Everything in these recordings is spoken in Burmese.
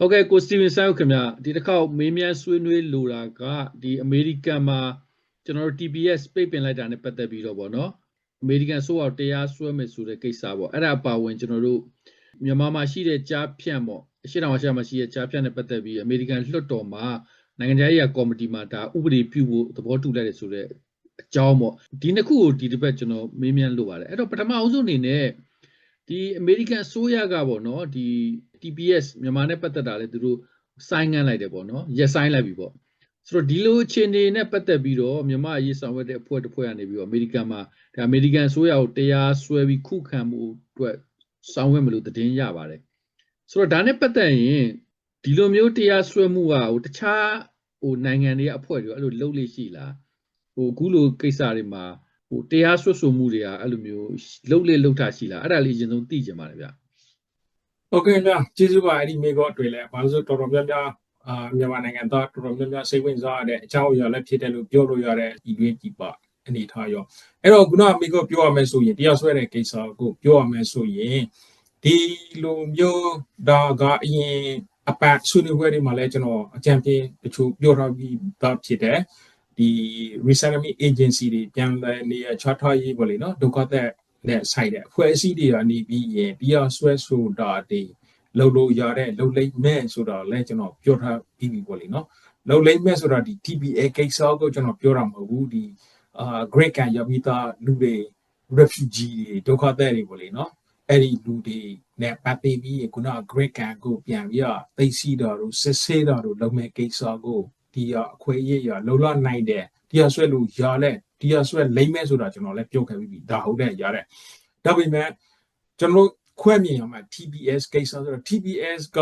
ဟုတ်ကဲ့ကိုစတီဗင်ဆိုင်ခင်ဗျာဒီတစ်ခေါက်မေးမြန်းဆွေးနွေးလိုတာကဒီအမေရိကန်မှာကျွန်တော်တို့ TPS ပိတ်ပင်လိုက်တာနဲ့ပတ်သက်ပြီးတော့ဗောနော်အမေရိကန်ဆိုတော့တရားစွဲမယ်ဆိုတဲ့ကိစ္စပေါ့အဲ့ဒါအပါဝင်ကျွန်တော်တို့မြန်မာမှာရှိတဲ့ကြားဖြန့်ပေါ့အရှိတောင်အရှမှာရှိတဲ့ကြားဖြန့်နဲ့ပတ်သက်ပြီးအမေရိကန်လွှတ်တော်မှာနိုင်ငံခြားရေးကော်မတီမှာဒါဥပဒေပြုဖို့သဘောတူလိုက်တယ်ဆိုတဲ့အကြောင်းပေါ့ဒီနှစ်ခုကိုဒီတစ်ပတ်ကျွန်တော်မေးမြန်းလိုပါတယ်အဲ့တော့ပထမအဆုံးအနေနဲ့ဒီအမေရိကန်အစိုးရကပေါ့နော်ဒီ TPS မြန်မာနဲ့ပတ်သက်တာလေသူတို့ဆိုင်းငံ့လိုက်တယ်ပေါ့နော်ရက်ဆိုင်လိုက်ပြီပေါ့ဆိုတော့ဒီလိုအခြေအနေနဲ့ပတ်သက်ပြီးတော့မြန်မာအရေးဆောင်ရွက်တဲ့အဖွဲ့တစ်ဖွဲ့ကနေပြီးတော့အမေရိကန်မှာဒါအမေရိကန်အစိုးရကိုတရားစွဲပြီးခုခံမှုအတွက်ဆောင်ရွက်မလို့သတင်းရပါတယ်ဆိုတော့ဒါနဲ့ပတ်သက်ရင်ဒီလိုမျိုးတရားစွဲမှုကဟိုတခြားဟိုနိုင်ငံတွေကအဖွဲ့တွေအဲ့လိုလုပ်လို့ရှိလားဟိုအခုလိုကိစ္စတွေမှာဟိုတရားစွဲဆိုမှုတွေကအဲ့လိုမျိုးလုပ်လေလုပ်တာရှိလားအဲ့ဒါလေးအရင်ဆုံးသိကြပါလေဗျာ ဟုတ်ကဲ့ဗျာကျေးဇူးပါအဲ့ဒီမိကောတွေ့လဲဘာလို့ဆိုတော်တော်များများအာမြန်မာနိုင်ငံသားတော်တော်များများစိတ်ဝင်စားရတဲ့အကြောင်းအရာလည်းဖြစ်တယ်လို့ပြောလို့ရတဲ့ဒီတွင်းဒီပါအနေထားရောအဲ့တော့ခုနကမိကောပြောရမယ်ဆိုရင်တရားစွဲတဲ့ကိစ္စကိုပြောရမယ်ဆိုရင်ဒီလိုမျိုးဒါကအရင်အပတ်ဆွေးနွေးပွဲတွေမှာလည်းကျွန်တော်အကြံပေးတချို့ပြောထားပြီးသားဖြစ်တယ်ဒီ resettlement agency တွေပြန်လည်နေရာချထားရေးပေါ့လေနော်ဒုက္ခသက် နဲ့ဆိုင်တဲ့အဖွဲ့အစည်းတွေကနေပြီးရင်တရားစွဲဆိုတာတွေလှုပ်လို့ရတဲ့လှုပ်လိမ့်မဲ့ဆိုတော့လဲကျွန်တော်ပြောထားပြီးပြီပေါ့လေနော်လှုပ်လိမ့်မဲ့ဆိုတာဒီ TBA ကိစ္စကိုကျွန်တော်ပြောတာမဟုတ်ဘူးဒီအာ Great Can ရပြီးသားလူတွေ refugee တွေဒုက္ခသည်တွေပေါ့လေနော်အဲ့ဒီလူတွေနဲ့ပတ်သက်ပြီးခုန Great Can ကိုပြန်ပြီးတော့သိသိတော်တို့စစ်ဆေးတော်တို့လုပ်မဲ့ကိစ္စကိုဒီအခွေအရေးရလှုပ်လနိုင်တဲ့တရားစွဲလို့ရ လဲတရားစွဲလိမ့်မဲ့ဆိုတာကျွန်တော်လည်းပြောခဲ့ပြီးပြီဒါဟုတ်တယ်ရတဲ့ဒါပေမဲ့ကျွန်တော်ခွဲမြင်ရမှာ TBS ကိစ္စဆိုတော့ TBS က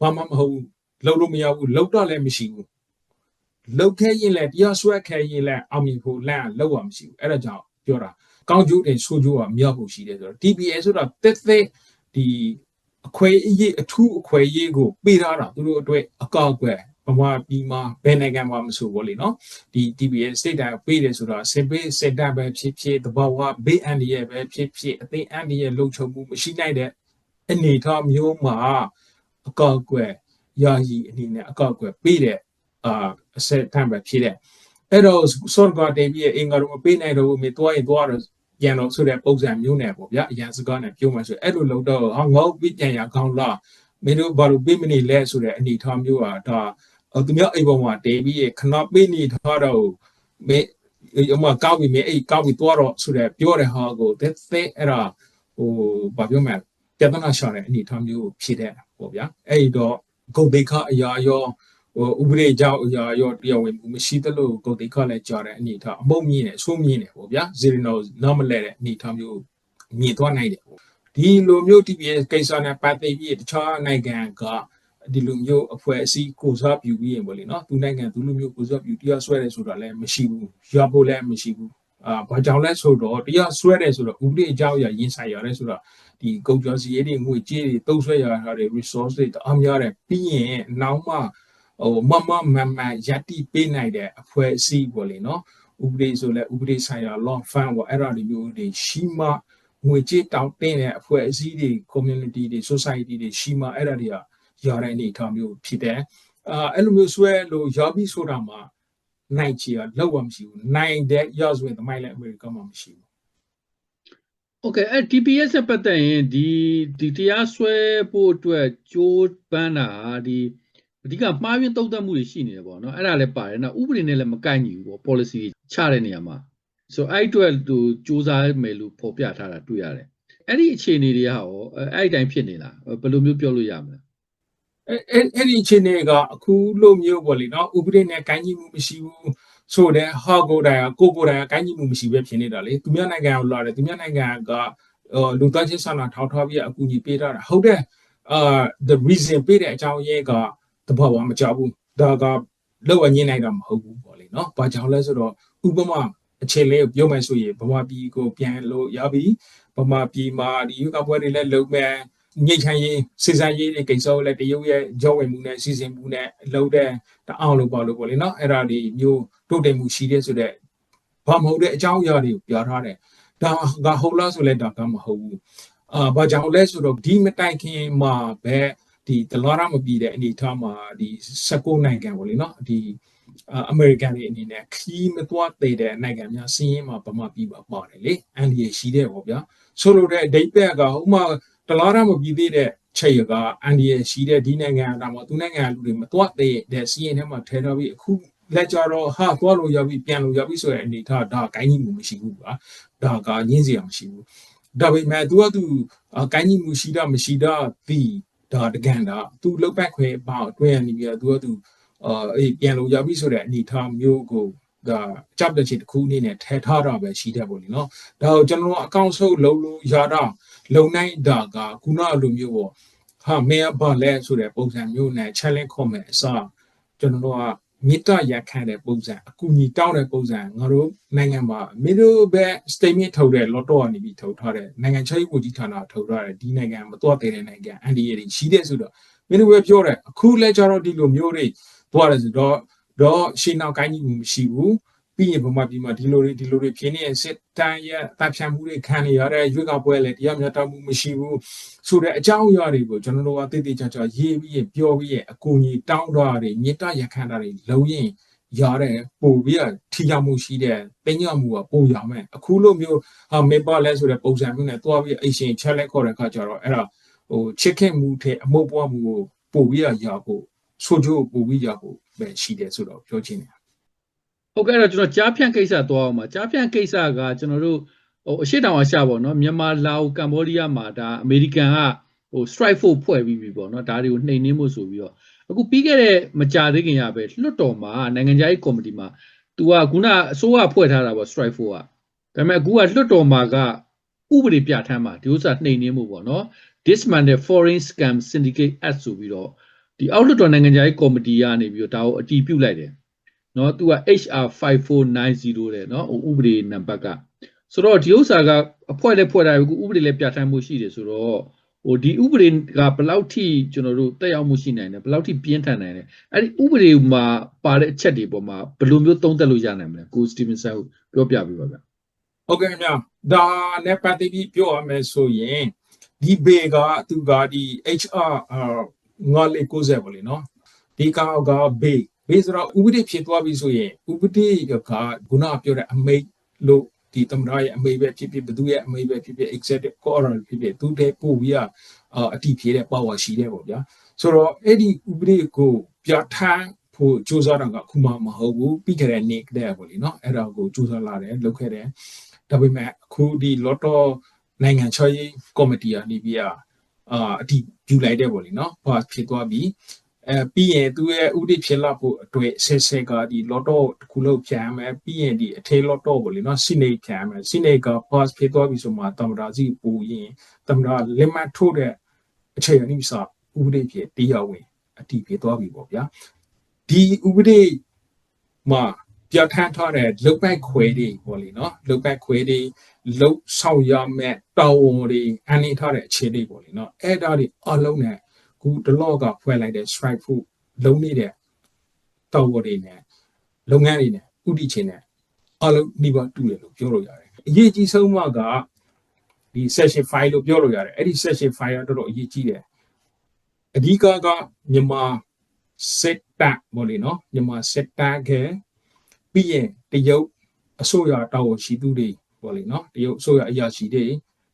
ဘာမှမဟုတ်ဘူးလှုပ်လို့မရဘူးလှုပ်တော့လည်းမရှိဘူးလှုပ်ခဲ့ရင်လည်းတရားစွဲခဲ့ရင်လည်းအောင်မြင်ဖို့လမ်းလှုပ်ရမရှိဘူးအဲ့ဒါကြောင့်ပြောတာကောင်းကျိုးတွေဆိုးကျိုးကမြောက်ဖို့ရှိတယ်ဆိုတော့ TBS ဆိုတာတက်တက်ဒီအခွဲအရေးအထူးအခွဲအရေးကိုပေးထားတာသူတို့အတွက်အကောက်ကွယ်ဗ မာပြည်မှာဘယ်နိုင်ငံမှာမဆိုဘောလေနော်ဒီ TBS state တိုင်းပေးတယ်ဆိုတော့စင်ပေးစက်တပဲဖြစ်ဖြစ်တဘာဝဘေးအန္တရာယ်ပဲဖြစ်ဖြစ်အသိအန္တရာယ်လုံခြုံမှုမရှိနိုင်တဲ့အနေအထားမျိုးမှာအကောက်ကွယ်ယာယီအနေနဲ့အကောက်ကွယ်ပေးတဲ့အာအစက်တပဲဖြစ်တဲ့အဲ့တော့စောကတေးပြီးအင်္ဂါတော့မပေးနိုင်တော့ဘူးမြေသွားရင်သွားတော့ပြန်တော့ဆိုတဲ့ပုံစံမျိုးနဲ့ပေါ့ဗျာအရန်စကားနဲ့ပြောမှဆိုအဲ့လိုလုပ်တော့ဟာငေါ့ပြီးပြန်ရကောင်းလားမင်းတို့ဘာလို့ပေးမနေလဲဆိုတဲ့အနေအထားမျိုးอ่ะဒါ သူများအိမ်ပေါ်မှာတေးပြီးခဏပေးနေထားတော့မင်းအမကောက်ပြီးမင်းအဲ့ကောက်ပြီးသွားတော့ဆိုတဲ့ပြောတဲ့ဟာကိုသက်သက်အဲ့ဒါဟိုဘာပြောမလဲပြဿနာရှာတဲ့အနေအထားမျိုးဖြစ်တဲ့ပေါ့ဗျာအဲ့တော့ဂုတ်ဒိခအရာရောဟိုဥပဒေကြောင့်အရာရောတရားဝင်မှုမရှိသလိုဂုတ်ဒိခလည်းကြားတဲ့အနေအထားအမုံမြင့်တယ်ဆိုးမြင့်တယ်ပေါ့ဗျာဇီရနိုနာမလဲတဲ့အနေအထားမျိုးမြင်သွားနိုင်တယ်ပေါ့ဒီလိုမျိုး TPS ကိစ္စနဲ့ပတ်သက်ပြီးတခြားနိုင်ငံက ဒီလိုမျိုးအဖွဲ့အစည်းကိုစားပြုပြီးရင်ပေါ့လေနော်သူနိုင်ငံသူလိုမျိုးကိုစားပြုတရားဆွဲတယ်ဆိုတာလည်းမရှိဘူးရဖို့လည်းမရှိဘူးအာဘာကြောင့်လဲဆိုတော့တရားဆွဲတယ်ဆိုတော့ဥပဒေအကြောင်းအရာရင်ဆိုင်ရတယ်ဆိုတော့ဒီကုန်ကျော်စီရေးတွေငွေကြေးတွေတုံးဆွဲရတာတွေ resource တွေအများရတယ်ပြီးရင်နောက်မှဟိုမမမမယက်တိပေးနိုင်တဲ့အဖွဲ့အစည်းပေါ့လေနော်ဥပဒေဆိုလဲဥပဒေဆိုင်ရာ law firm ပေါ့အဲ့ဒါတွေမျိုးတွေရှိမှငွေကြေးတောင်းတင်တဲ့အဖွဲ့အစည်းတွေ community တွေ society တွေရှိမှအဲ့ဒါတွေက ရွာတဲ့အနေအထားမျိုးဖြစ်တယ်အဲအဲ့လိုမျိုးဆွဲလို့ရွာပြီးဆိုတာမှာနိုင်ချီကလောက်ဝမရှိဘူးနိုင်တဲ့ရဆိုရင်တမိုင်းလည်းအမေရိကန်မှာမရှိဘူး Okay အဲ TPS နဲ့ပတ်သက်ရင်ဒီဒီတရားဆွဲဖို့အတွက်ကြိုးပမ်းတာဒီအဓိကမှားယွင်းတုံ့တက်မှုတွေရှိနေတယ်ပေါ့နော်အဲ့ဒါလည်းပါတယ်နော်ဥပဒေနဲ့လည်းမကိုက်ညီဘူးပေါ့ policy ချတဲ့နေရာမှာဆိုအဲ့အတွက်သူစူးစမ်းမယ်လို့ဖော်ပြထားတာတွေ့ရတယ်အဲ့ဒီအခြေအနေတွေကဟောအဲ့အတိုင်းဖြစ်နေလားဘယ်လိုမျိုးပြောလို့ရမလဲ အဲ့အဲ့အဲ့ဒီအခြေအနေကအခုလိုမျိုးပေါ့လေနော်ဥပဒေနဲ့ကိုင်းညီမှုမရှိဘူးဆိုတဲ့ဟာကိုယ်တိုင်ကကိုယ်ကိုယ်တိုင်ကကိုင်းညီမှုမရှိပဲဖြစ်နေတာလေသူများနိုင်ငံကိုလာတယ်သူများနိုင်ငံကဟိုလူသားချင်းစာနာထောက်ထားပြီးအကူအညီပေးထားတာဟုတ်တယ်အာ the reason ပေးတဲ့အကြောင်းရင်းကတဘာဝမကြောက်ဘူးဒါကလောက်အငင်းနိုင်တာမဟုတ်ဘူးပေါ့လေနော်ဘာကြောင့်လဲဆိုတော့ဥပမာအခြေလေးကိုပြောမယ်ဆိုရင်ဗမာပြည်ကိုပြန်လို့ရပြီဗမာပြည်မှာဒီရွေးကောက်ပွဲတွေလည်းလုပ်မယ် ငိတ်ချမ်းရေးစစ်စမ်းရေးတွေကိစ္စကိုလည်းတရုတ်ရဲ့ကြောဝင်မှုနဲ့စီစဉ်မှုနဲ့လုပ်တဲ့တအောင်လို့ပေါ့လို့ပေါ့လေနော်အဲ့ဒါဒီမျိုးတိုးတက်မှုရှိတဲ့ဆိုတော့ဘာမဟုတ်တဲ့အကြောင်းအရာတွေကိုပြောထားတယ်ဒါကဟုတ်လားဆိုလဲဒါကမဟုတ်ဘူးအာဘာကြောင့်လဲဆိုတော့ဒီမတိုင်ခင်မှာပဲတဒီတလောရမပြီးတဲ့အနေအထားမှာဒီ16နိုင်ငံပေါ့လေနော်ဒီအမေရိကန်တွေအနေနဲ့ခီးမသွားသေးတဲ့နိုင်ငံများစီးရင်မှာဗမာပြည်ပါပါတယ်လေအန်ဒီရရှိတဲ့ပေါ့ဗျာဆိုလိုတဲ့အဓိပ္ပာယ်ကဥမာ တလောရမပြီးသေးတဲ့ချက်ရကအန်ဒီရရှိတဲ့ဒီနိုင်ငံဒါမှသူနိုင်ငံလူတွေမသွားသေးတဲ့စီးရင်ထဲမှာထဲတော့ပြီးအခုလက်ကြတော့ဟာသွားလို့ရပြီပြန်လို့ရပြီဆိုတဲ့အနေအထားဒါကိုင်းကြီးမှုမရှိဘူးကွာဒါကညင်းစရာမရှိဘူးဒါပေမဲ့ तू က तू ကိုင်းကြီးမှုရှိတာမရှိတာဒီဒါတကန်တာ तू လောက်ပတ်ခွဲပေါ့အတွင်းနေပြီးတော့ तू က तू အာအေးပြန်လို့ရပြီဆိုတဲ့အနေအထားမျိုးကိုဒါကြောက်တဲ့ချေတစ်ခုအနေနဲ့ထဲထားတာပဲရှိတယ်ပေါ့လေနော်ဒါကိုကျွန်တော်တို့အကောင့်ဆုပ်လုံးလို့ရတာ လုံနိုင်တာကခုနလိုမျိုးပေါ့ဟာမေဘာလဲဆိုတဲ့ပုံစံမျိုးနဲ့ challenge ခေါ်မယ်အစားကျွန်တော်တို့ကမေတ္တာရခံတဲ့ပုံစံအကူအညီတောင်းတဲ့ပုံစံငါတို့နိုင်ငံမှာမင်းတို့ပဲ statement ထုတ်တဲ့ lot တော့နေပြီးထုတ်ထားတဲ့နိုင်ငံခြားရေးဝန်ကြီးဌာနထုတ်ထားတဲ့ဒီနိုင်ငံမတော်တဲ့နိုင်ငံအန်ဒီရီရှိတဲ့ဆိုတော့မင်းတို့ပဲပြောတယ်အခုလဲကြတော့ဒီလိုမျိုးတွေသွားတယ်ဆိုတော့တော့ရှင်းနောက်ကိုင်းကြီးမရှိဘူး ပြီးရင်ဗမာပြည်မှာဒီလိုတွေဒီလိုတွေဖြစ်နေတဲ့စစ်တမ်းရတပ်ဖြတ်မှုတွေခံနေရတဲ့ရွေးကောက်ပွဲလည်းတရားမျှတမှုမရှိဘူးဆိုတဲ့အကြောင်းအရာတွေကိုကျွန်တော်တို့ကတိတိကျကျရေးပြီးပြောပြီးအကူအညီတောင်းတာတွေမြေတရခံတာတွေလုံးရင်ရတဲ့ပို့ပြီးထိရောက်မှုရှိတဲ့တင်ညမှုကပို့ရမယ်အခုလိုမျိုးဟာမေပါလဲဆိုတဲ့ပုံစံမျိုးနဲ့တွားပြီးအရှင်ချက်လက်ခေါ်တဲ့အခါကျတော့အဲ့ဒါဟိုချစ်ခင်မှုထဲအမှုပွားမှုကိုပို့ပြီးရဖို့ဆိုကြပို့ပြီးရဖို့ပဲရှိတယ်ဆိုတော့ပြောချင်တယ် ဟုတ်ကဲ့အဲ့တော့ကျွန်တော်ကြားဖြန့်ကိစ္စသွားအောင်ပါကြားဖြန့်ကိစ္စကကျွန်တော်တို့ဟိုအရှိတောင်အရှာပေါ့နော်မြန်မာလာအိုကမ္ဘောဒီးယားမှာဒါအမေရိကန်ကဟို strike force ဖွဲ့ပြီးပြီပေါ့နော်ဒါတွေကိုနှိမ်နင်းမှုဆိုပြီးတော့အခုပြီးခဲ့တဲ့မကြာသေးခင်ရပဲလွတ်တော်မှာနိုင်ငံခြားရေးကော်မတီမှာ तू ကခုနအစိုးရဖွဲ့ထားတာပေါ့ strike force ကဒါပေမဲ့အခုကလွတ်တော်မှာကဥပဒေပြဋ္ဌာန်းမှာဒီဥစ္စာနှိမ်နင်းမှုပေါ့နော် dismantle foreign scam syndicate act ဆိုပြီးတော့ဒီအောက်လွှတ်တော်နိုင်ငံခြားရေးကော်မတီကနေပြီးတော့ဒါကိုအတည်ပြုလိုက်တယ် နော်သူက HR 5490တဲ့နော်ဥပဒေနံပါတ်ကဆိုတော့ဒီဥစ္စာကအဖွဲ့လည်းဖွဲ့တာပဲဥပဒေလည်းပြဋ္ဌာန်းမှုရှိတယ်ဆိုတော့ဟိုဒီဥပဒေကဘယ်လောက်ထိကျွန်တော်တို့တက်ရောက်မှုရှိနိုင်တယ်ဘယ်လောက်ထိပြင်းထန်နိုင်တယ်အဲ့ဒီဥပဒေမှာပါတဲ့အချက်တွေပေါ်မှာဘယ်လိုမျိုးသုံးသပ်လို့ရနိုင်မလဲကိုစတီဗင်ဆန်ပြောပြပေးပါဗျာဟုတ်ကဲ့ခင်ဗျာဒါနဲ့ပတ်သက်ပြီးပြောရမယ်ဆိုရင်ဒီဘေကသူကဒီ HR ငါလေး90ပေါ့လေနော်ဒီကောင်ကဘေ ဘေဆိုတော့ဥပဒေဖြစ်သွားပြီဆိုရင်ဥပဒေကခုနပြောတဲ့အမိတ်လို့ဒီသမရရဲ့အမိတ်ပဲဖြစ်ဖြစ်ဘသူရဲ့အမိတ်ပဲဖြစ်ဖြစ် executive order ဖြစ်ဖြစ်သူတဲ့ပို့ပြီးအတိဖြစ်တဲ့ power ရှိတယ်ပေါ့ဗျာဆိုတော့အဲ့ဒီဥပဒေကိုပြဋ္ဌာန်းဖို့စူးစမ်းတာကခုမှမဟုတ်ဘူးပြီးခဲ့တဲ့နေ့ကတည်းကပေါ့လေနော်အဲ့ဒါကိုစူးစမ်းလာတယ်လုပ်ခဲ့တယ်ဒါပေမဲ့အခုဒီ lot of နိုင်ငံချောရေးကော်မတီကနေပြီးအာအတီးယူလိုက်တဲ့ပေါ့လေနော်ဘာဖြစ်သွားပြီ အဲပြီးရင်သူရဲ့ဥဒိဖြစ်လာဖို့အတွက်ဆက်ဆက်ကဒီ lot of တစ်ခုလုံးပြန်မယ်ပြီးရင်ဒီအထေ lot of ပေါ့လေနော်စိနေပြန်မယ်စိနေက pass ဖြစ်သွားပြီဆိုမှတမရာစီပူရင်တမရာလက်မှတ်ထိုးတဲ့အချိန်အနည်းစာဥပဒေဖြစ်တရားဝင်အတီးဖြစ်သွားပြီပေါ့ဗျာဒီဥပဒေမှာပြဋ္ဌာန်းထားတဲ့လုတ်ပိုက်ခွဲတွေပေါ့လေနော်လုတ်ပိုက်ခွဲတွေလုတ်ဆောင်ရမဲ့တောင်းဝန်တွေအန်နေထားတဲ့အခြေအနေပေါ့လေနော်အဲ့ဒါတွေအလုံးနဲ့ ခုဒလော့ကဖွဲ့လိုက်တဲ့ strike food လုံးနေတဲ့တောင်းဝန်တွေနဲ့လုပ်ငန်းတွေနဲ့ဥတီချင်းနဲ့အလုံးနှိပါတူတယ်လို့ပြောလို့ရတယ်အရေးကြီးဆုံးမှကဒီ session 5လို့ပြောလို့ရတယ်အဲ့ဒီ session 5ကတော်တော်အရေးကြီးတယ်အဓိကကမြန်မာစစ်တပ်ပေါ့လေနော်မြန်မာစစ်တပ်ကပြီးရင်တရုတ်အစိုးရတာဝန်ရှိသူတွေပေါ့လေနော်တရုတ်အစိုးရအရာရှိတွေ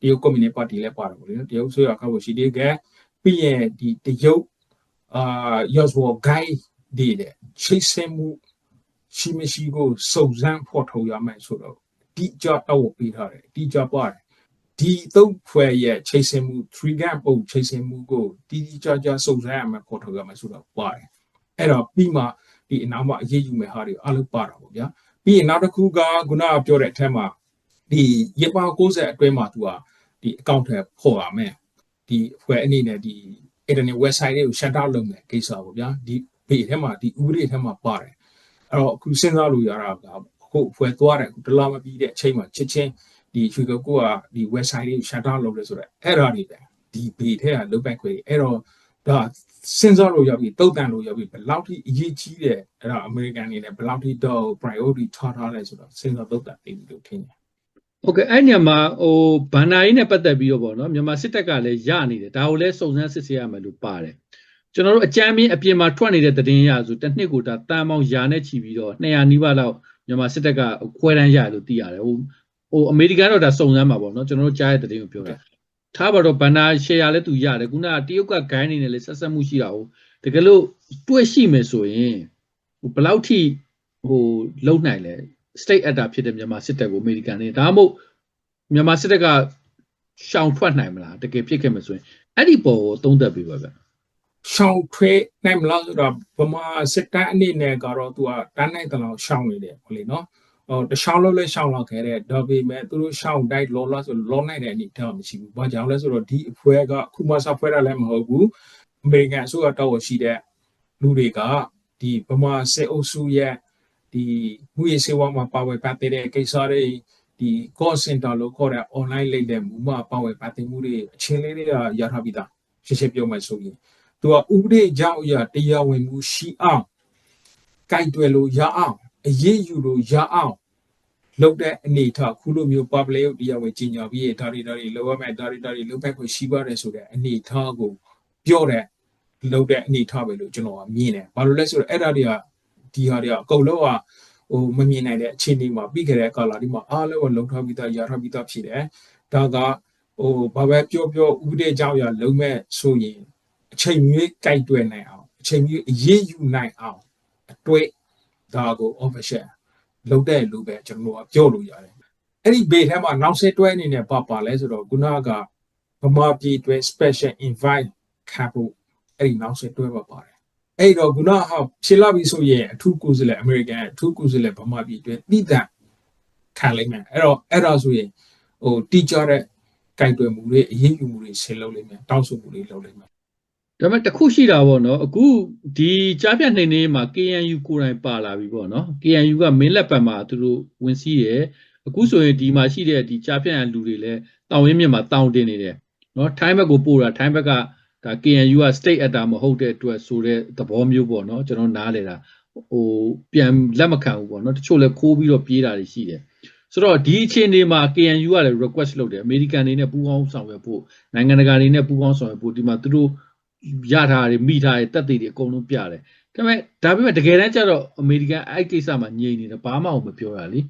တရုတ်ကွန်မြူနတီပါတီလည်းပါတယ်ပေါ့လေနော်တရုတ်အစိုးရကာဝရှိတွေက ပြီးရင်ဒီတရုတ်အာရော့စ်ဝေါ်ဂိုင်းဒီတဲ့ချိတ်ဆင်မှုရှိမရှိကိုစုံစမ်းဖော်ထုတ်ရမယ်ဆိုတော့ဒီကြတော့ပေးထားတယ်ဒီကြပါတယ်ဒီသုံးဖွဲ့ရဲ့ချိတ်ဆင်မှု trigger ပုံချိတ်ဆင်မှုကိုတီးတီးကြကြစုံစမ်းရမယ်ဖော်ထုတ်ရမယ်ဆိုတော့ပါတယ်အဲ့တော့ပြီးမှဒီအနာမှာအရေးယူမဲ့ဟာတွေအလုပ်ပါတာပေါ့ဗျာပြီးရင်နောက်တစ်ခုကခုနကပြောတဲ့အထက်မှာဒီရပောင်60အတွင်းမှာသူကဒီ account ထဲပေါ်ရမယ် ဒီဖွဲ့အနေနဲ့ဒီ internet website တွေကို shut down လုပ်မယ်ကိစ္စပေါ့ဗျာဒီဘေးထဲမှာဒီဥပဒေထဲမှာပါတယ်အဲ့တော့အခုစဉ်းစားလို့ရတာကခုဖွဲ့သွားတယ်တလားမပြီးတဲ့အချိန်မှာချက်ချင်းဒီရွှေကကိုကဒီ website တွေကို shut down လုပ်လဲဆိုတော့အဲ့ဒါတွေပဲဒီဘေးထဲကလုတ်ပိုက်ခွေအဲ့တော့ဒါစဉ်းစားလို့ရပြီတုတ်တန်လို့ရပြီဘယ်လောက်ထိအရေးကြီးတယ်အဲ့ဒါအမေရိကန်နေနဲ့ဘယ်လောက်ထိတော့ priority ထားထားလဲဆိုတော့စဉ်းစားတုတ်တန်သိပြီလို့ထင်တယ် ဟုတ်ကဲ့အဲ့ညမှာဟိုဗန္နာရေးနဲ့ပတ်သက်ပြီးတော့ဗောနော်မြန်မာစစ်တပ်ကလည်းရနေတယ်ဒါကိုလည်းစုံစမ်းစစ်ဆေးရမယ်လို့ပါတယ်ကျွန်တော်တို့အကြမ်းမင်းအပြင်မှာထွက်နေတဲ့သတင်းရဆိုတစ်နှစ်ကိုဒါတန်ပေါင်းရာနဲ့ချီပြီးတော့200နီးပါးလောက်မြန်မာစစ်တပ်ကခွဲတမ်းရလို့သိရတယ်ဟိုဟိုအမေရိကန်တော့ဒါစုံစမ်းမှာဗောနော်ကျွန်တော်တို့ကြားရတဲ့သတင်းကိုပြောတာထားပါတော့ဗန္နာရှယ်ယာလည်းသူရတယ်ခုနကတရုတ်ကဂိုင်းနေတယ်လေဆက်ဆက်မှုရှိတာဟိုတကယ်လို့တွေ့ရှိမယ်ဆိုရင်ဘယ်လောက်ထိဟိုလုံနိုင်လဲ state actor ဖြစ်တဲ့မြန်မာစစ်တပ်ကိုအမေရိကန်နေဒါမှမဟုတ်မြန်မာစစ်တပ်ကရှောင်ထွက်နိုင်မလားတကယ်ဖြစ်ခဲ့မယ်ဆိုရင်အဲ့ဒီပေါ်ကိုသုံးသပ်ပြီးပါဗျရှောင်းထွေးနိုင်မလားဆိုတော့ဗမာစစ်တပ်အနေနဲ့ကတော့သူကတန်းနိုင်တလောက်ရှောင်းနေတယ်ဟိုလေနော်ဟိုတရှောင်းလို့လဲရှောင်းလောက်ခဲ့တဲ့ဒါပေမဲ့သူတို့ရှောင်းတိုက်လောလောဆိုလောနိုင်တဲ့အနေထားမရှိဘူး။ဘာကြောင့်လဲဆိုတော့ဒီအဖွဲကခုမှစဖွဲတာလည်းမဟုတ်ဘူး။အမေရိကန်အစိုးရတောက်ရှိတဲ့လူတွေကဒီဗမာစစ်အုပ်စုရဲ့ ဒီမှုရေးစေဝါမှာပါဝယ်ပတ်တဲ့ကိစ္စတွေဒီ call center လို့ခေါ်တဲ့ online လိမ့်တဲ့မူမှာပါဝယ်ပတ်တဲ့မှုတွေအချင်းလေးတွေကရထားပြီးသားရှင်းရှင်းပြောမှဆိုရင်သူကဥပဒေကြောင့်အရာတရားဝင်မှုရှိအောင်ကြိုက်တွယ်လို့ရအောင်အရေးယူလို့ရအောင်လုပ်တဲ့အနေအထားခုလိုမျိုး public ကိုတရားဝင်ကြီးညာပြီးဒါတွေဒါတွေလုပ်ရမယ်ဒါတွေဒါတွေလုပ်ဖက်ကိုရှိပါတယ်ဆိုတဲ့အနေအထားကိုပြောတဲ့လုပ်တဲ့အနေအထားပဲလို့ကျွန်တော်ကမြင်တယ်ဘာလို့လဲဆိုတော့အဲ့ဒါတွေက ဒီဟာတွေကအကုန်လုံးကဟိုမမြင်နိုင်တဲ့အခြေအနေမှာပြီးခဲ့တဲ့ကာလဒီမှာအားလုံးကလုံထားပြီးသားရထားပြီးသားဖြစ်တယ်ဒါကဟိုဘာပဲပြောပြောဥပဒေကြောင့်ရလုံးမဲ့ဆိုရင်အချိန်မျိုးကြိုက်တွယ်နိုင်အောင်အချိန်မျိုးအရေးယူနိုင်အောင်အတွေ့ဒါကို official လုပ်တဲ့လူပဲကျွန်တော်တို့ကပြောလို့ရတယ်အဲ့ဒီဘေးထဲမှာနောက်ဆက်တွဲအနေနဲ့ပါပါလဲဆိုတော့ခုနကဗမာပြည်တွဲ special invite ခံဖို့အဲ့ဒီနောက်ဆက်တွဲပါပါတယ် အဲ့တော့ခုနကဖြစ်လာပြီဆိုရင်အထူးကိုယ်စားလှယ် American အထူးကိုယ်စားလှယ်ဗမာပြည်တွဲတိတန့်ခံလိုက်မယ်အဲ့တော့အဲ့ဒါဆိုရင်ဟိုတိကျတဲ့ကြိုက်တွယ်မှုတွေအရေးယူမှုတွေဆင်လုပ်လိုက်မယ်တောင်းဆိုမှုတွေလုပ်လိုက်မယ်ဒါပေမဲ့တစ်ခုရှိတာပေါ့နော်အခုဒီကြားပြတ်နေနေမှာ KNU ကိုယ်တိုင်ပါလာပြီပေါ့နော် KNU ကမင်းလက်ပတ်မှာသူတို့ဝင်စည်းရယ်အခုဆိုရင်ဒီမှာရှိတဲ့ဒီကြားပြတ်ရလူတွေလည်းတောင်ရင်းမြစ်မှာတောင်တင်နေတယ်နော်ထိုင်းဘက်ကိုပို့တာထိုင်းဘက်က ဒါ KNU က state actor မဟုတ်တဲ့အတွက်ဆိုတဲ့သဘောမျိုးပေါ့နော်ကျွန်တော်နားလေတာဟိုပြန်လက်မခံဘူးပေါ့နော်တချို့လည်းခိုးပြီးတော့ပြေးတာတွေရှိတယ်ဆိုတော့ဒီအခြေအနေမှာ KNU ကလည်း request လုပ်တယ်အမေရိကန်တွေနဲ့ပူးပေါင်းဆောင်ရွက်ဖို့နိုင်ငံတကာတွေနဲ့ပူးပေါင်းဆောင်ရွက်ဖို့ဒီမှာသူတို့ရထားတယ်မိထားတယ်တက်သေးတယ်အကုန်လုံးပြတယ်ဒါပေမဲ့ဒါပေမဲ့တကယ်တမ်းကျတော့အမေရိကန်အဲ့ကိစ္စမှာညှိနေတယ်ဘာမှမပြောတာလी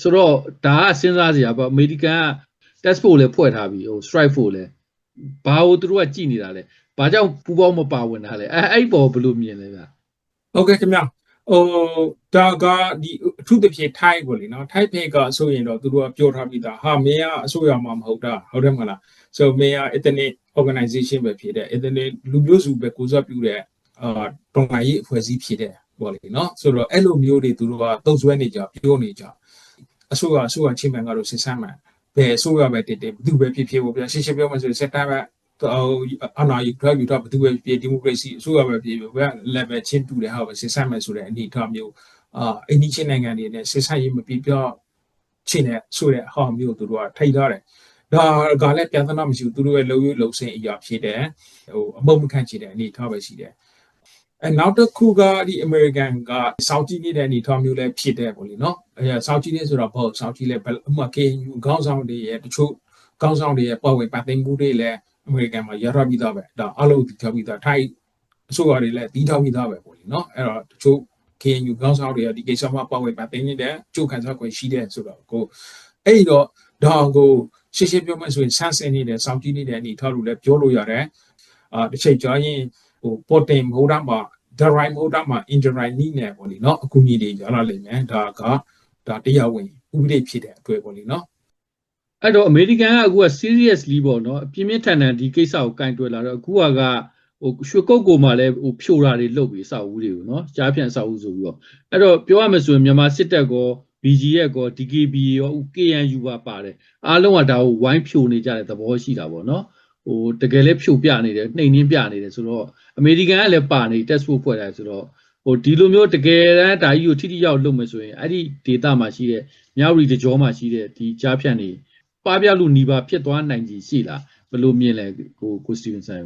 ဆိုတော့ဒါကစဉ်းစားစရာပေါ့အမေရိကန်က test ဖို့လည်းဖွဲ့ထားပြီဟို strike ဖို့လည်း ဘာလို့သူတို့ကကြည်နေတာလဲဘာကြောင့်ပူပေါင်းမပါဝင်တာလဲအဲ့အဲ့ပေါ်ဘယ်လိုမြင်လဲဗျဟုတ်ကဲ့ခင်ဗျာဟိုဒါကဒီအထူးသဖြင့်ထိုင်းကိုလေနော်ထိုင်းဖေကဆိုရင်တော့သူတို့ကပြောထားပြီးသားဟာမင်းကအစိုးရမှာမဟုတ်တာဟုတ်တယ်မလား so မင်းက ethnic organization ပဲဖြစ်တယ် ethnic လူမျိုးစုပဲကိုယ်စားပြုတဲ့အာတော်လှန်ရေးအဖွဲ့အစည်းဖြစ်တယ်ပေါ့လေနော်ဆိုတော့အဲ့လိုမျိုးတွေသူတို့ကတုံ့ဆွဲနေကြပြောနေကြအစိုးရအစိုးရချင်းမှန်ကတော့စစ်ဆမ်းမှန် ဘယ်အစိုးရပဲတည်တည်ဘယ်သူပဲဖြစ်ဖြစ်ပေါ့ဗျာရှင်းရှင်းပြောမှဆိုရင်စက်တမ်းပဲဟိုအနာယူထွက်ယူတော့ဘယ်သူပဲဖြစ်ဒီမိုကရေစီအစိုးရပဲဖြစ်ဖြစ်ဗျာ level ချင်းတူတယ်ဟာပဲစစ်ဆမ်းမှန်ဆိုတဲ့အနေအထားမျိုးအာအိန္ဒိချင်းနိုင်ငံတွေနဲ့စစ်ဆမ်းရေးမပြပြချင်းတဲ့ဆိုတဲ့ဟာမျိုးသူတို့ကထိထားတယ်ဒါကလည်းပြန်သနာမရှိဘူးသူတို့ရဲ့လုံရလုံစင်အရာဖြစ်တယ်ဟိုအမုံမခန့်ချင်တဲ့အနေထားပဲရှိတယ် အဲနောက်တစ်ခုကဒီ American ကစောင့်ကြည့်နေတဲ့အနေထားမျိုးလည်းဖြစ်တယ်ပေါ့လေနော်အဲစောင့်ကြည့်နေဆိုတော့ဘောစောင့်ကြည့်လဲဘယ်ဥမာ KNU ခေါင်းဆောင်တွေရဲ့တချို့ခေါင်းဆောင်တွေရဲ့ပေါ်ဝင်ပတ်သိမ်းမှုတွေလည်း American မှာရရပြီးသားပဲဒါအလုံးတီထားပြီးသားထိုက်အစိုးရတွေလည်းတီးထားပြီးသားပဲပေါ့လေနော်အဲ့တော့တချို့ KNU ခေါင်းဆောင်တွေကဒီကိစ္စမှာပေါ်ဝင်ပတ်သိမ်းနေတဲ့ကြိုးခံစားခွင့်ရှိတယ်ဆိုတော့ကိုအဲ့တော့ဒါကိုရှင်းရှင်းပြောမှဆိုရင်ဆန်းစင်နေတယ်စောင့်ကြည့်နေတဲ့အနေထားလို့လည်းပြောလို့ရတယ်အာတစ်ချိန်ကြာရင် ဟိုပေါ်တင်မဟုတ်တာမှာ the right မဟုတ်တာမှာ injury နီးနေပေါ့လေနော်အကူအညီတွေရလာလိမ့်မယ်ဒါကဒါတရားဝင်ဥပဒေဖြစ်တဲ့အတွေ့ပေါ့လေနော်အဲ့တော့အမေရိကန်ကအခုက seriously ပေါ့နော်ပြင်းပြထန်ထန်ဒီကိစ္စကိုကင်တွယ်လာတော့အခုကဟိုရွှေကုတ်ကိုမှလည်းဟိုဖြိုတာတွေလုပ်ပြီးအဆောက်အဦတွေကိုနော်ကြားဖြန့်အဆောက်အဦဆိုပြီးတော့အဲ့တော့ပြောရမယ်ဆိုရင်မြန်မာစစ်တပ်ကော BG ရဲ့ကော DKB ရော KNU ပါပါတယ်အားလုံးကဒါကိုဝိုင်းဖြိုနေကြတဲ့သဘောရှိတာပေါ့နော် ဟိုတကယ်လည်းဖြိုပြနေတယ်နှိမ်နှင်းပြနေတယ်ဆိုတော့အမေရိကန်ကလည်းပါနေ test ဖို့ဖွဲ့တယ်ဆိုတော့ဟိုဒီလိုမျိုးတကယ်တမ်းဒါကြီးကိုထိထိရောက်လုပ်မယ်ဆိုရင်အဲ့ဒီ data မှာရှိတဲ့မြောက်ရီတကြောမှာရှိတဲ့ဒီကြားဖြန့်နေပပြလူနီးပါဖြစ်သွားနိုင်ကြီးရှိလားဘယ်လိုမြင်လဲကိုကိုစတီဗန်ဆန်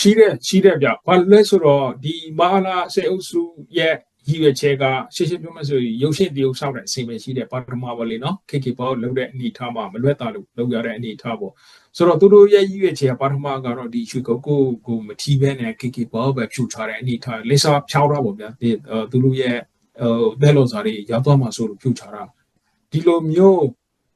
ရှိတဲ့ရှိတဲ့ဗျဘာလို့လဲဆိုတော့ဒီမဟာနာစေအုပ်စုရဲ့ ရရည်ရွယ်ချက်ကရှင်းရှင်းပြောမှဆိုရင်ရုပ်ရှင်တရုပ်ဆောက်တဲ့အစီအမံရှိတဲ့ပါထမပါလေနော် KK ဘောလောက်တဲ့အနေထားမှာမလွတ်တာလို့လောက်ရတဲ့အနေထားပေါ့ဆိုတော့သူတို့ရဲ့ရည်ရွယ်ချက်ကပါထမကတော့ဒီရွှေကုတ်ကိုကိုမထီးပဲနဲ့ KK ဘောပဲဖြူချတဲ့အနေထားလက်စားဖြောင်းတော့ပေါ့ဗျာဒီသူတို့ရဲ့ဟိုဘဲလော်စာတွေရောက်သွားမှာဆိုလို့ဖြူချတာဒီလိုမျိုး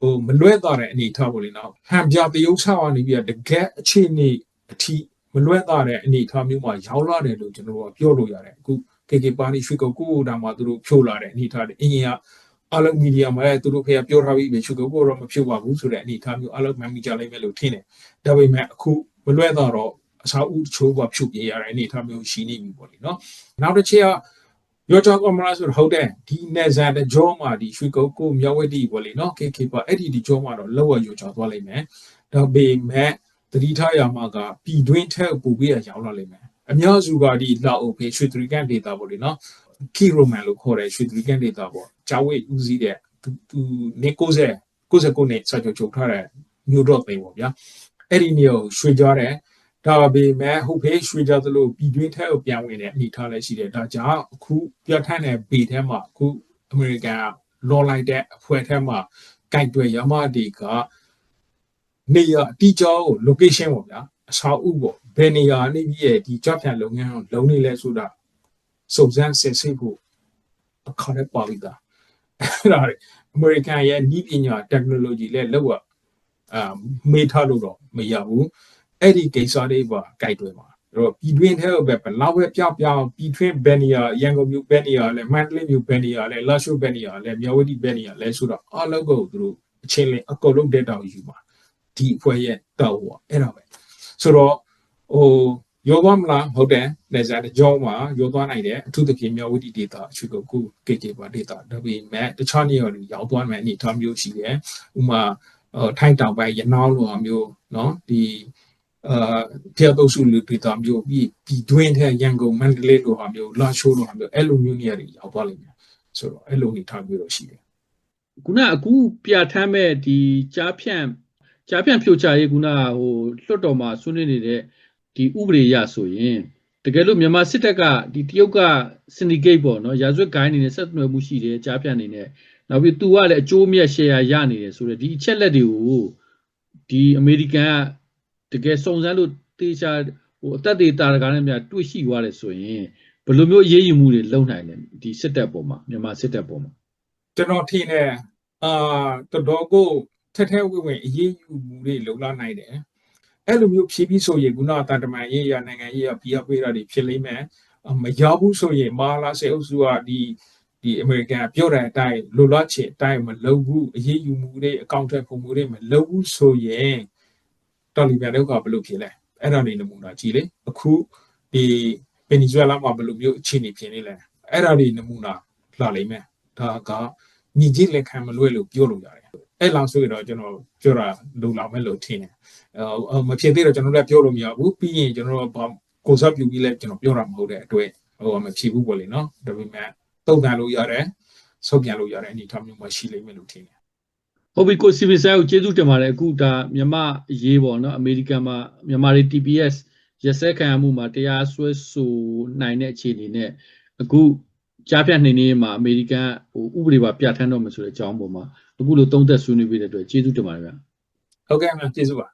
ဟိုမလွဲသွားတဲ့အနေထားပေါ့လေနော်ဟန်ပြတရုပ်ဆောက်ကနေပြီးတကယ်အခြေအနေအထိမလွဲသွားတဲ့အနေထားမျိုးမှာရောက်လာတယ်လို့ကျွန်တော်တို့ပြောလို့ရတယ်အခု KK ပါနီရွှေကုတ်ကိုတာမှာသူတို့ဖြိုးလာတဲ့အနေထားတွေအင်းကြီးကအလုံးမီဒီယာမှာသူတို့ဖေပြောထားပြီးပြီရွှေကုတ်ကိုတော့မဖြိုးပါဘူးဆိုတဲ့အနေထားမျိုးအလုံးမှန်မိကြလိမ့်မယ်လို့ထင်တယ်ဒါပေမဲ့အခုမလွဲတော့တော့အစာအုပ်ချိုးပါဖြုတ်ပြရတဲ့အနေထားမျိုးရှိနေပြီပေါ့လေနော်နောက်တစ်ချက်ကရောချောကမလာဆိုဟုတ်တယ်ဒီနေဇာတကြောမှာဒီရွှေကုတ်ကိုမြောက်ဝတီပေါ့လေနော် KK ပါအဲ့ဒီဒီကြောမှာတော့လောက်ရရောချောသွားလိမ့်မယ်ဒါပေမဲ့တတိထားရမှာကပြည်တွင်းထက်ပူပြီးရရောက်လာလိမ့်မယ် အများစုကဒီလောက်အဖေရွှေတရီကန်ဒေတာပေါ့လေနော်ကီရိုမန်လို့ခေါ်တဲ့ရွှေတရီကန်ဒေတာပေါ့ဂျာဝေးဦးစီးတဲ့သူသူနေ90 69နဲ့စာချုပ်ချုပ်ထားတဲ့မျိုးတော့သိပေါ့ဗျာအဲ့ဒီနေကိုရွှေကြတယ်ဒါပေမဲ့ဟုတ်ဖေးရွှေကြသလိုပြည်တွင်းထက်ကိုပြန်ဝင်တဲ့အနေထားလည်းရှိတယ်ဒါကြောင့်အခုပြဋ္ဌာန်းတဲ့ဘေထဲမှာအခုအမေရိကန်ကလော်လိုက်တဲ့အဖွဲ့ထဲမှာကြိုက်တွေရမဒီကနေရအတီးကြောကို location ပေါ့ဗျာအဆောက်အဦပေါ့ ဘယ်နေရာနေပြီးရဲ့ဒီကြောက်ဖြန်လုပ်ငန်းကိုလုံးနေလဲဆိုတာစုံစမ်းစစ်ဆေးဖို့အခါနဲ့ပါပြီးသားအဲ့ဒါအမေရိကန်ရဲ့ဤပညာ technology လဲလောက်ရအာမေးထားလို့တော့မရဘူးအဲ့ဒီကိစ္စတွေပါကြိုက်တွေမှာအဲ့တော့ပြည်တွင်းထဲပဲဘလောက်ပဲပြောက်ပြောက်ပြည်တွင်းဘယ်နေရာရန်ကုန်မြို့ဘယ်နေရာလဲမန္တလေးမြို့ဘယ်နေရာလဲလာရှိုးဘယ်နေရာလဲမြောက်ဝတီဘယ်နေရာလဲဆိုတော့အားလုံးကိုသူတို့အချင်းလင်းအကုန်လုံး data ကိုယူပါဒီအဖွဲ့ရဲ့တောက်ပေါ့အဲ့ဒါပဲဆိုတော့ ဟိုရောသွားမလားဟုတ်တယ်နေစားတကြောမှာရောသွားနိုင်တယ်အထူးသဖြင့်မြောက်ဝတီဒေတာအချူကိုကု KK ပါဒေတာဒါပေမဲ့တခြားနေရာတွေရောက်သွားမယ်အနေအထားမျိုးရှိတယ်ဥမာဟိုထိုင်းတောင်ပိုင်းရနောင်းလိုဟာမျိုးเนาะဒီအာဖျက်တော့စုလူဒေတာမျိုးပြီးပြီးတွင်းထဲရန်ကုန်မန္တလေးလိုဟာမျိုးလာရှိုးလိုဟာမျိုးအဲ့လိုမျိုးနေရာတွေရောက်သွားလိမ့်မယ်ဆိုတော့အဲ့လိုအနေအထားမျိုးတော့ရှိတယ် ခုနအခုပြဋ္ဌာန်းမဲ့ဒီကြားဖြန့်ကြားဖြန့်ဖြုတ်ချရေးခုနဟိုလွတ်တော်မှာဆွေးနွေးနေတဲ့ ဒီဥပဒေရဆိုရင်တကယ်လို့မြန်မာစစ်တပ်ကဒီတရုတ်က syndicate ပေါ့နော်ရာဇဝတ်ဂိုင်းအနေနဲ့ဆက်နွယ်မှုရှိတယ်ကြားဖြန့်အနေနဲ့နောက်ပြီး तू ကလည်းအကျိုးမြတ် share ရနေတယ်ဆိုတော့ဒီအချက်လက်တွေကိုဒီအမေရိကန်ကတကယ်စုံစမ်းလို့တေချာဟိုအသက်တွေတာရကားနဲ့များတွေ့ရှိသွားတယ်ဆိုရင်ဘယ်လိုမျိုးအရေးယူမှုတွေလုပ်နိုင်လဲဒီစစ်တပ်ပေါ်မှာမြန်မာစစ်တပ်ပေါ်မှာကျွန်တော်ထင်တယ်အာတော်တော်ကိုထက်ထဲဝိဝင်အရေးယူမှုတွေလုံလာနိုင်တယ် အဲ့လိုမျိုးဖြည်းဖြည်းဆိုရင်ခုနကတန်တမန်ရေးရနိုင်ငံရေးရပြရပေးတာတွေဖြစ်လိမ့်မယ်အမရောက်ဘူးဆိုရင်မာလာစေအုပ်စုကဒီဒီအမေရိကန်ပြောတဲ့အတိုင်းလိုလားချေအတိုင်းမလုပ်ဘူးအရေးယူမှုတွေအကောင့်ထဲပုံမှုတွေမလုပ်ဘူးဆိုရင်တော်လီဘန်တို့ကဘယ်လိုဖြစ်လဲအဲ့ဒါနေနမူနာကြည့်လေအခုဒီဗင်နီဇွဲလားမှာဘယ်လိုမျိုးအခြေအနေဖြစ်နေလဲအဲ့ဒါတွေနမူနာလာလိမ့်မယ်ဒါကညီကြီးလက်ခံမလွဲလို့ပြောလို့ရတယ်အဲ့လောက်ဆိုရင်တော့ကျွန်တော်ပြောတာလုံလောက်မဲ့လို့ထင်တယ်အဲ မဖြစ်သေးတော့ကျွန်တော်လည်းပြောလို့မရဘူးပြီးရင်ကျွန်တော်ဘာကိုစားပြုပြီးလဲကျွန်တော်ပြောတာမဟုတ်တဲ့အတွက်ဟိုမဖြစ်ဘူးပေါ့လေနော်ဒါပေမဲ့တုံ့ပြန်လို့ရတယ်ဆုတ်ပြန်လို့ရတဲ့အနေအထားမျိုးမှရှိလိမ့်မယ်လို့ထင်တယ်ဟုတ်ပြီကိုစီဗီဆိုင်ကိုကျေးဇူးတင်ပါတယ်အခုဒါမြန်မာအရေးပေါ့နော်အမေရိကန်မှာမြန်မာတွေ TPS ရက်စက်ခံရမှုမှာတရားစွဲဆိုနိုင်တဲ့အခြေအနေနဲ့အခုကြားဖြတ်နှိမ်နင်းမှာအမေရိကန်ဟိုဥပဒေပါပြဋ္ဌာန်းတော့မယ်ဆိုတဲ့အကြောင်းပေါ်မှာအခုလိုသုံးသက်ဆွေးနွေးပေးတဲ့အတွက်ကျေးဇူးတင်ပါတယ်ဗျာဟုတ်ကဲ့မှကျေးဇူးပါ